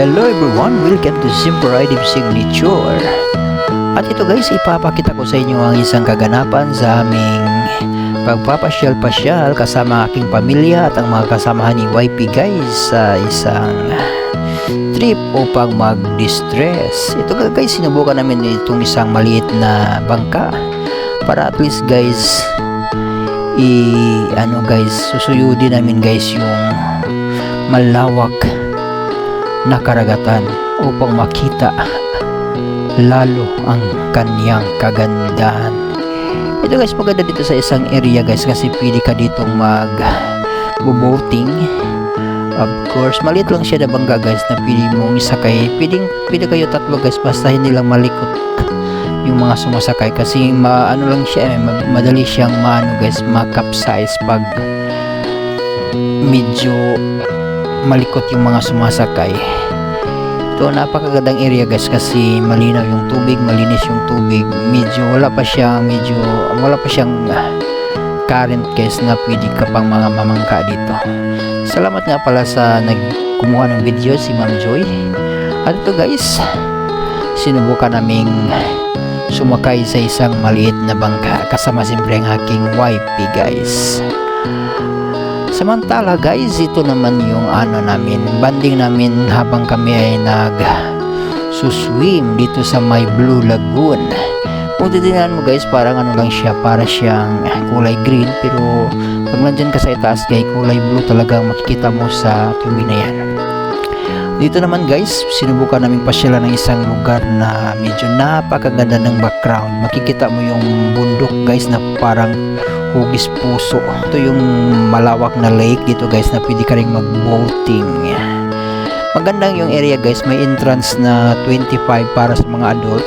Hello everyone, welcome to Simple Riding Signature. At ito guys, ipapakita ko sa inyo ang isang kaganapan sa aming pagpapasyal-pasyal kasama ang aking pamilya at ang mga kasamahan ni YP guys sa isang trip upang mag-distress. Ito guys, sinubukan namin itong isang maliit na bangka para at least guys i ano guys susuyudin namin guys yung malawak na karagatan upang makita lalo ang kanyang kagandahan. Ito guys, maganda dito sa isang area guys kasi pwede ka ditong mag boating. Of course, maliit lang siya na bangga guys na pwede mong isakay. Pwedeng, pwede kayo tatlo guys basta hindi lang malikot yung mga sumasakay kasi ma, ano lang siya eh, ma- madali siyang maano guys ma-capsize pag medyo malikot yung mga sumasakay. Ito napakagandang area guys kasi malinaw yung tubig malinis yung tubig. Medyo wala pa siyang medyo wala pa siyang ah, current guys na pwede ka pang mga mamangka dito. Salamat nga pala sa nagkumuha ng video si Ma'am Joy. At ito guys sinubukan naming sumakay sa isang maliit na bangka kasama siyempre ang aking wifey guys Samantala guys, ito naman yung ano namin, banding namin habang kami ay nag suswim dito sa may Blue Lagoon. Kung titignan mo guys, parang ano lang siya, para siyang kulay green pero pag nandyan ka sa itaas guys, kulay blue talaga makikita mo sa tubig na yan. Dito naman guys, sinubukan namin pasyalan ng isang lugar na medyo napakaganda ng background. Makikita mo yung bundok guys na parang hugis puso. Ito yung malawak na lake dito guys na pwede ka rin mag-boating. Magandang yung area guys, may entrance na 25 para sa mga adult.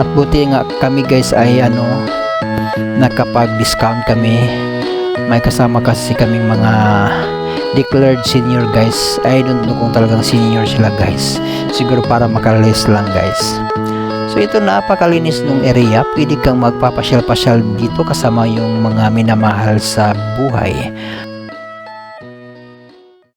At buti nga kami guys ay ano, nakapag-discount kami. May kasama kasi kaming mga declared senior guys. I don't know kung talagang senior sila guys. Siguro para makaless lang guys. So ito napakalinis nung area. Pwede kang magpapasyal-pasyal dito kasama yung mga minamahal sa buhay.